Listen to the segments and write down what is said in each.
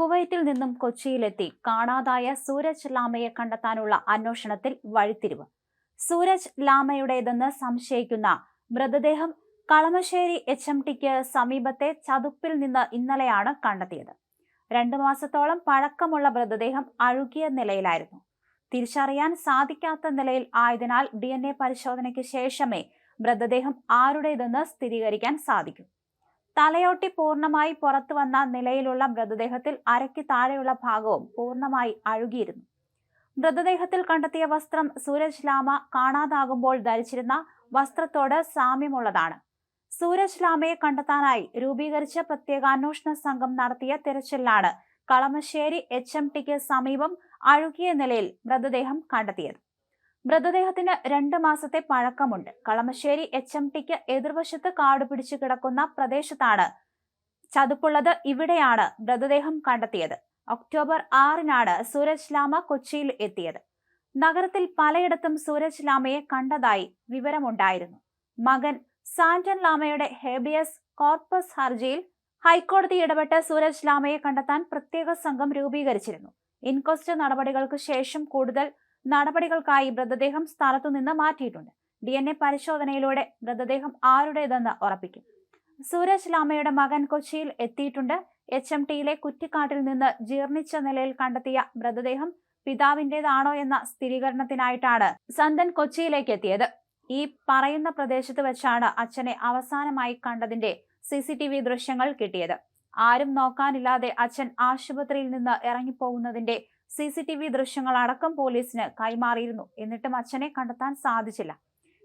കുവൈറ്റിൽ നിന്നും കൊച്ചിയിലെത്തി കാണാതായ സൂരജ് ലാമയെ കണ്ടെത്താനുള്ള അന്വേഷണത്തിൽ വഴിത്തിരിവ്. സൂരജ് ലാമയുടേതെന്ന് സംശയിക്കുന്ന മൃതദേഹം കളമശ്ശേരി എച്ച് എം ടിക്ക് സമീപത്തെ ചതുപ്പിൽ നിന്ന് ഇന്നലെയാണ് കണ്ടെത്തിയത്. രണ്ടു മാസത്തോളം പഴക്കമുള്ള മൃതദേഹം അഴുകിയ നിലയിലായിരുന്നു. തിരിച്ചറിയാൻ സാധിക്കാത്ത നിലയിൽ ആയതിനാൽ ഡി പരിശോധനയ്ക്ക് ശേഷമേ മൃതദേഹം ആരുടേതെന്ന് സ്ഥിരീകരിക്കാൻ സാധിക്കൂ. തലയോട്ടി പൂർണമായി പുറത്തു വന്ന നിലയിലുള്ള മൃതദേഹത്തിൽ അരയ്ക്ക് താഴെയുള്ള ഭാഗവും പൂർണമായി അഴുകിയിരുന്നു. മൃതദേഹത്തിൽ കണ്ടെത്തിയ വസ്ത്രം സൂരജ് ലാമ കാണാതാകുമ്പോൾ ധരിച്ചിരുന്ന വസ്ത്രത്തോട് സാമ്യമുള്ളതാണ്. സൂരജ് ലാമയെ കണ്ടെത്താനായി രൂപീകരിച്ച പ്രത്യേക അന്വേഷണ സംഘം നടത്തിയ തിരച്ചിലാണ് കളമശ്ശേരി എച്ച് എം ടിക്ക് സമീപം അഴുകിയ നിലയിൽ മൃതദേഹം കണ്ടെത്തിയത്. മൃതദേഹത്തിന് രണ്ട് മാസത്തെ പഴക്കമുണ്ട്. കളമശ്ശേരി എച്ച് എം ടിക്ക് എതിർവശത്ത് കാട് പിടിച്ചു കിടക്കുന്ന പ്രദേശത്താണ് ചതുപ്പുള്ളത്. ഇവിടെയാണ് മൃതദേഹം കണ്ടെത്തിയത്. ഒക്ടോബർ ആറിനാണ് സൂരജ് ലാമ കൊച്ചിയിൽ എത്തിയത്. നഗരത്തിൽ പലയിടത്തും സൂരജ് ലാമയെ കണ്ടതായി വിവരമുണ്ടായിരുന്നു. മകൻ സാന്റൻ ലാമയുടെ ഹേബിയസ് കോർപ്പസ് ഹർജിയിൽ ഹൈക്കോടതി ഇടപെട്ട് സൂരജ് ലാമയെ കണ്ടെത്താൻ പ്രത്യേക സംഘം രൂപീകരിച്ചിരുന്നു. ഇൻക്വസ്റ്റ് നടപടികൾക്ക് ശേഷം കൂടുതൽ നടപടികൾക്കായി മൃതദേഹം സ്ഥലത്തുനിന്ന് മാറ്റിയിട്ടുണ്ട്. ഡി എൻ എ പരിശോധനയിലൂടെ മൃതദേഹം ആരുടേതെന്ന് ഉറപ്പിക്കും. സൂരജ് ലാമയുടെ മകൻ കൊച്ചിയിൽ എത്തിയിട്ടുണ്ട്. എച്ച് എം ടിയിലെ കുറ്റിക്കാട്ടിൽ നിന്ന് ജീർണിച്ച നിലയിൽ കണ്ടെത്തിയ മൃതദേഹം പിതാവിന്റെതാണോ എന്ന സ്ഥിരീകരണത്തിനായിട്ടാണ് സന്തൻ കൊച്ചിയിലേക്ക് എത്തിയത്. ഈ പറയുന്ന പ്രദേശത്ത് വെച്ചാണ് അച്ഛനെ അവസാനമായി കണ്ടതിന്റെ സി സി ടി വി ദൃശ്യങ്ങൾ കിട്ടിയത്. ആരും നോക്കാനില്ലാതെ അച്ഛൻ ആശുപത്രിയിൽ നിന്ന് ഇറങ്ങിപ്പോകുന്നതിന്റെ സി സി ടി വി ദൃശ്യങ്ങൾ അടക്കം പോലീസിന് കൈമാറിയിരുന്നു. എന്നിട്ടും അച്ഛനെ കണ്ടെത്താൻ സാധിച്ചില്ല.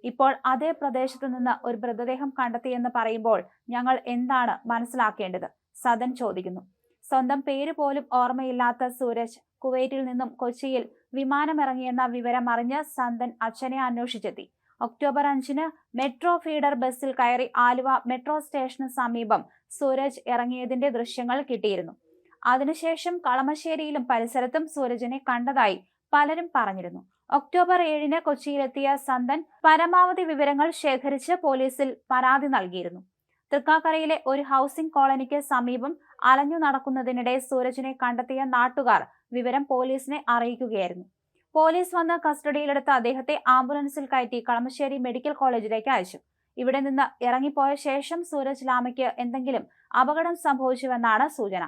ഇപ്പോൾ അതേ പ്രദേശത്ത് നിന്ന് ഒരു മൃതദേഹം കണ്ടെത്തിയെന്ന് പറയുമ്പോൾ ഞങ്ങൾ എന്താണ് മനസ്സിലാക്കേണ്ടത്? സദൻ ചോദിക്കുന്നു. സ്വന്തം പേര് പോലും ഓർമ്മയില്ലാത്ത സൂരജ് കുവൈറ്റിൽ നിന്നും കൊച്ചിയിൽ വിമാനമിറങ്ങിയെന്ന വിവരം അറിഞ്ഞ് സന്തൻ അച്ഛനെ അന്വേഷിച്ചെത്തി. ഒക്ടോബർ അഞ്ചിന് മെട്രോ ഫീഡർ ബസ്സിൽ കയറി ആലുവ മെട്രോ സ്റ്റേഷന് സമീപം സൂരജ് ഇറങ്ങിയതിന്റെ ദൃശ്യങ്ങൾ കിട്ടിയിരുന്നു. അതിനുശേഷം കളമശ്ശേരിയിലും പരിസരത്തും സൂരജിനെ കണ്ടതായി പലരും പറഞ്ഞിരുന്നു. ഒക്ടോബർ ഏഴിന് കൊച്ചിയിലെത്തിയ സന്തൻ പരമാവധി വിവരങ്ങൾ ശേഖരിച്ച് പോലീസിൽ പരാതി നൽകിയിരുന്നു. തൃക്കാക്കരയിലെ ഒരു ഹൗസിംഗ് കോളനിക്ക് സമീപം അലഞ്ഞു നടക്കുന്നതിനിടെ സൂരജിനെ കണ്ടെത്തിയ നാട്ടുകാർ വിവരം പോലീസിനെ അറിയിക്കുകയായിരുന്നു. പോലീസ് വന്ന് കസ്റ്റഡിയിലെടുത്ത അദ്ദേഹത്തെ ആംബുലൻസിൽ കയറ്റി കളമശ്ശേരി മെഡിക്കൽ കോളേജിലേക്ക് അയച്ചു. ഇവിടെ നിന്ന് ഇറങ്ങിപ്പോയ ശേഷം സൂരജ് ലാമയ്ക്ക് എന്തെങ്കിലും അപകടം സംഭവിച്ചുവെന്നാണ് സൂചന.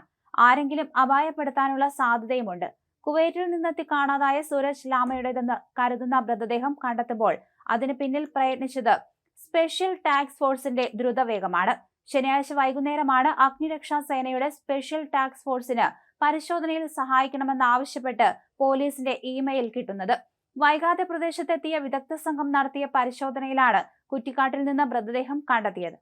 ആരെങ്കിലും അപായപ്പെടുത്താനുള്ള സാധ്യതയുമുണ്ട്. കുവൈറ്റിൽ നിന്നെത്തി കാണാതായ സൂരജ് ലാമയുടേതെന്ന് കരുതുന്ന മൃതദേഹം കണ്ടെത്തുമ്പോൾ അതിന് പിന്നിൽ പ്രയത്നിച്ചത് സ്പെഷ്യൽ ടാക്സ് ഫോഴ്സിന്റെ ദ്രുതവേഗമാണ്. ശനിയാഴ്ച വൈകുന്നേരമാണ് അഗ്നിരക്ഷാ സേനയുടെ സ്പെഷ്യൽ ടാക്സ് ഫോഴ്സിന് പരിശോധനയിൽ സഹായിക്കണമെന്നാവശ്യപ്പെട്ട് പോലീസിന്റെ ഇമെയിൽ കിട്ടുന്നത്. വൈകാതെ പ്രദേശത്തെത്തിയ വിദഗ്ധ സംഘം നടത്തിയ പരിശോധനയിലാണ് കുറ്റിക്കാട്ടിൽ നിന്ന് മൃതദേഹം കണ്ടെത്തിയത്.